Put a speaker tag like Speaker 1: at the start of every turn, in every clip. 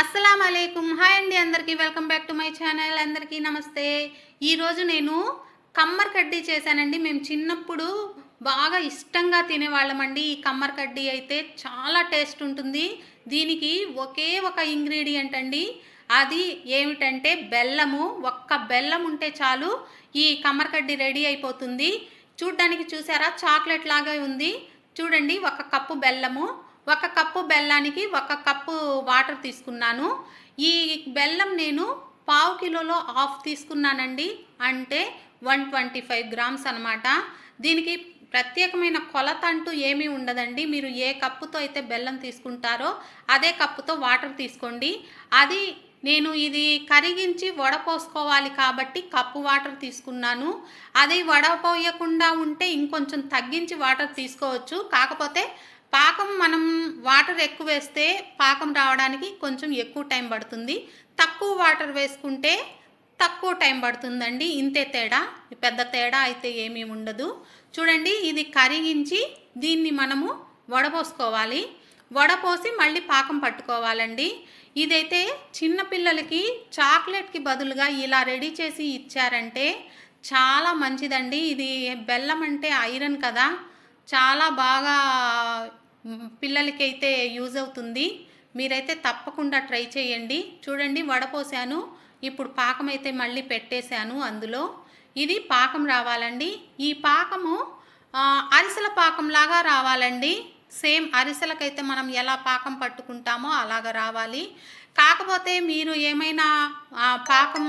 Speaker 1: అస్సలం అయికుం హాయ్ అండి అందరికీ. Welcome back to my channel. అందరికీ నమస్తే. ఈరోజు నేను కమ్మర్ కడ్డీ చేశానండి. మేము చిన్నప్పుడు బాగా ఇష్టంగా తినేవాళ్ళమండి ఈ కమ్మర్ కడ్డీ అయితే చాలా టేస్ట్ ఉంటుంది. దీనికి ఒకే ఒక ఇంగ్రీడియంట్ అండి. అది ఏమిటంటే బెల్లము. ఒక్క బెల్లం ఉంటే చాలు ఈ కమ్మర్ కడ్డీ రెడీ అయిపోతుంది. చూడ్డానికి చూసారా? చాక్లెట్ లాగా ఉంది. చూడండి ఒక కప్పు బెల్లము. ఒక కప్పు బెల్లానికి ఒక కప్పు వాటర్ తీసుకున్నాను. ఈ బెల్లం నేను పావు కిలోలో హాఫ్ తీసుకున్నానండి. అంటే వన్ ట్వంటీ ఫైవ్ గ్రామ్స్ అనమాట దీనికి ప్రత్యేకమైన కొలత అంటూ ఏమీ ఉండదండి. మీరు ఏ కప్పుతో అయితే బెల్లం తీసుకుంటారో అదే కప్పుతో వాటర్ తీసుకోండి. అది నేను ఇది కరిగించి వడపోసుకోవాలి కాబట్టి కప్పు వాటర్ తీసుకున్నాను. అది వడపోయకుండా ఉంటే ఇంకొంచెం తగ్గించి వాటర్ తీసుకోవచ్చు. కాకపోతే పాకం మనం వాటర్ ఎక్కువ వేస్తే పాకం రావడానికి కొంచెం ఎక్కువ టైం పడుతుంది. తక్కువ వాటర్ వేసుకుంటే తక్కువ టైం పడుతుందండి. ఇంతే తేడా. పెద్ద తేడా అయితే ఏమీ ఉండదు. చూడండి ఇది కరిగించి దీన్ని మనము వడపోసుకోవాలి. వడపోసి మళ్ళీ పాకం పట్టుకోవాలండి. ఇదైతే చిన్నపిల్లలకి చాక్లెట్కి బదులుగా ఇలా రెడీ చేసి ఇచ్చారంటే చాలా మంచిదండి. ఇది బెల్లం అంటే ఐరన్ కదా. చాలా బాగా పిల్లలకైతే యూజ్ అవుతుంది. మీరైతే తప్పకుండా ట్రై చేయండి. చూడండి వడపోసాను. ఇప్పుడు పాకం అయితే మళ్ళీ పెట్టేశాను అందులో. ఇది పాకం రావాలండి. ఈ పాకము అరిసెల పాకంలాగా రావాలండి. సేమ్ అరిసెలకైతే మనం ఎలా పాకం పట్టుకుంటామో అలాగ రావాలి. కాకపోతే మీరు ఏమైనా ఆ, పాకం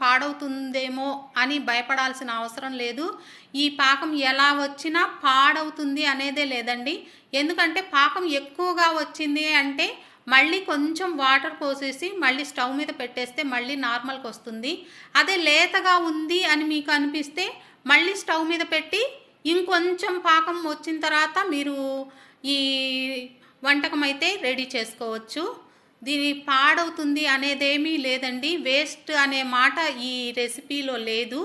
Speaker 1: పాడవుతుందేమో అని భయపడాల్సిన అవసరం లేదు. ఈ పాకం ఎలా వచ్చినా పాడవుతుంది అనేదే లేదండి. ఎందుకంటే పాకం ఎక్కువగా వచ్చింది అంటే మళ్ళీ కొంచెం వాటర్ పోసేసి మళ్ళీ స్టవ్ మీద పెట్టేస్తే మళ్ళీ నార్మల్కి వస్తుంది. అదే లేతగా ఉంది అని మీకు అనిపిస్తే మళ్ళీ స్టవ్ మీద పెట్టి ఇంకొంచెం పాకం వచ్చిన తర్వాత మీరు ఈ వంటకం అయితే రెడీ చేసుకోవచ్చు. దీని పాడవుతుంది అనేదేమీ లేదండి. వేస్ట్ అనే మాట ఈ రెసిపీలో లేదు.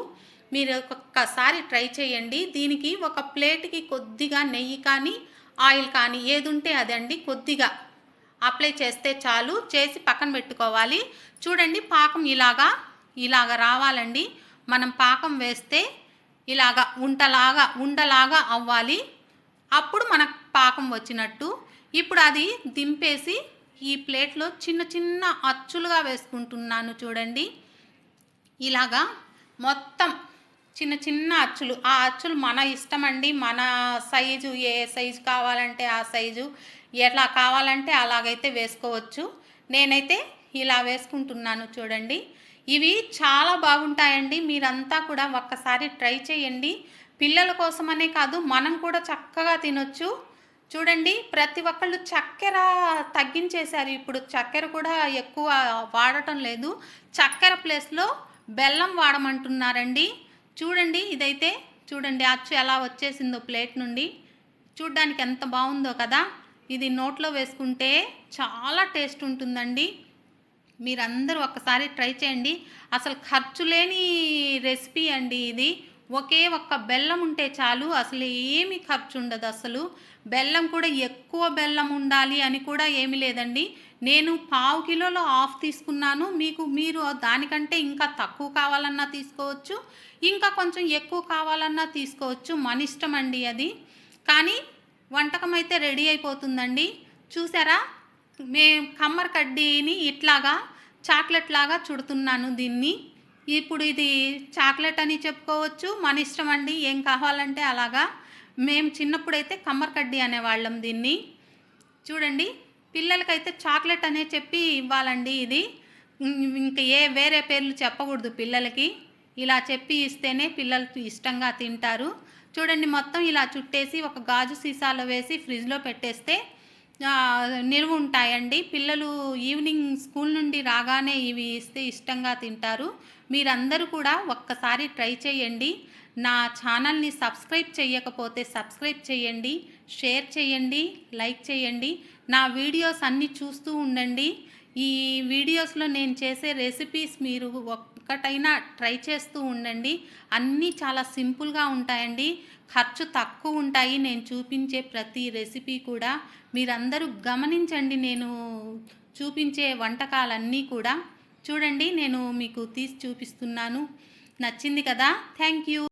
Speaker 1: మీరు ఒక్కసారి ట్రై చేయండి. దీనికి ఒక ప్లేట్కి కొద్దిగా నెయ్యి కానీ ఆయిల్ కానీ ఏదుంటే అదండి కొద్దిగా. అప్లై చేస్తే చాలు. చేసి పక్కన పెట్టుకోవాలి. చూడండి పాకం ఇలాగా ఇలాగా రావాలండి. మనం పాకం వేస్తే ఇలాగా ఉంటలాగా ఉండలాగా అవ్వాలి. అప్పుడు మనకు పాకం వచ్చినట్టు. ఇప్పుడు అది దింపేసి ఈ ప్లేట్లో చిన్న చిన్న అచ్చులుగా వేసుకుంటున్నాను చూడండి. ఇలాగా మొత్తం చిన్న చిన్న అచ్చులు. ఆ అచ్చులు మన ఇష్టం అండి. మన సైజు ఏ సైజు కావాలంటే ఆ సైజు ఎలా కావాలంటే అలాగైతే వేసుకోవచ్చు. నేనైతే ఇలా వేసుకుంటున్నాను చూడండి. ఇవి చాలా బాగుంటాయండి. మీరంతా కూడా ఒక్కసారి ట్రై చేయండి. పిల్లల కోసమనే కాదు మనం కూడా చక్కగా తినొచ్చు. చూడండి ప్రతి ఒక్కళ్ళు చక్కెర తగ్గించేశారు. ఇప్పుడు చక్కెర కూడా ఎక్కువ వాడటం లేదు. చక్కెర ప్లేస్లో బెల్లం వాడమంటున్నారండి. చూడండి ఇదైతే చూడండి అచ్చు ఎలా వచ్చేసిందో ప్లేట్ నుండి. చూడ్డానికి ఎంత బాగుందో కదా. ఇది నోట్లో వేసుకుంటే చాలా టేస్ట్ ఉంటుందండి. మీరందరూ ఒక్కసారి ట్రై చేయండి. అసలు ఖర్చు లేని రెసిపీ అండి ఇది. ఒకే ఒక్క బెల్లం ఉంటే చాలు అసలు ఏమి ఖర్చు ఉండదు అసలు. బెల్లం కూడా ఎక్కువ బెల్లం ఉండాలి అని కూడా ఏమీ లేదండి. నేను పావు కిలోలో ఆఫ్ తీసుకున్నాను. మీకు మీరు దానికంటే ఇంకా తక్కువ కావాలన్నా తీసుకోవచ్చు. ఇంకా కొంచెం ఎక్కువ కావాలన్నా తీసుకోవచ్చు. మన ఇష్టం అండి అది. కానీ వంటకం అయితే రెడీ అయిపోతుందండి. చూసారా? మే కమ్మర్ కడ్డీని ఇట్లాగా చాక్లెట్ లాగా చుడుతున్నాను దీన్ని. ఇప్పుడు ఇది చాక్లెట్ అని చెప్పుకోవచ్చు. మన ఇష్టం అండి. ఏం కావాలంటే అలాగా. మేము చిన్నప్పుడైతే కమ్మర్ కడ్డీ అనేవాళ్ళం దీన్ని. చూడండి. పిల్లలకైతే చాక్లెట్ అనే చెప్పి ఇవ్వాలండి ఇది. ఇంకా ఏ వేరే పేర్లు చెప్పకూడదు పిల్లలకి. ఇలా చెప్పి ఇస్తేనే పిల్లలు ఇష్టంగా తింటారు. చూడండి మొత్తం ఇలా చుట్టేసి ఒక గాజు సీసాలో వేసి ఫ్రిడ్జ్లో పెట్టేస్తే నిల్వ ఉంటాయండి పిల్లలు ఈవినింగ్ స్కూల్ నుండి రాగానే ఇవి ఇస్తే ఇష్టంగా తింటారు. మీరందరూ కూడా ఒక్కసారి ట్రై చేయండి. నా ఛానల్ని సబ్స్క్రైబ్ చేయకపోతే సబ్స్క్రైబ్ చేయండి షేర్ చేయండి లైక్ చేయండి. నా వీడియోస్ అన్నీ చూస్తూ ఉండండి. ఈ వీడియోస్లో నేను చేసే రెసిపీస్ మీరు ఒక్కటైనా ట్రై చేస్తూ ఉండండి. అన్నీ చాలా సింపుల్గా ఉంటాయండి. ఖర్చు తక్కువ ఉంటాయి. నేను చూపించే ప్రతి రెసిపీ కూడా మీరందరూ గమనించండి. నేను చూపించే వంటకాలన్నీ కూడా చూడండి. నేను మీకు తీసి చూపిస్తున్నాను. నచ్చింది కదా? Thank you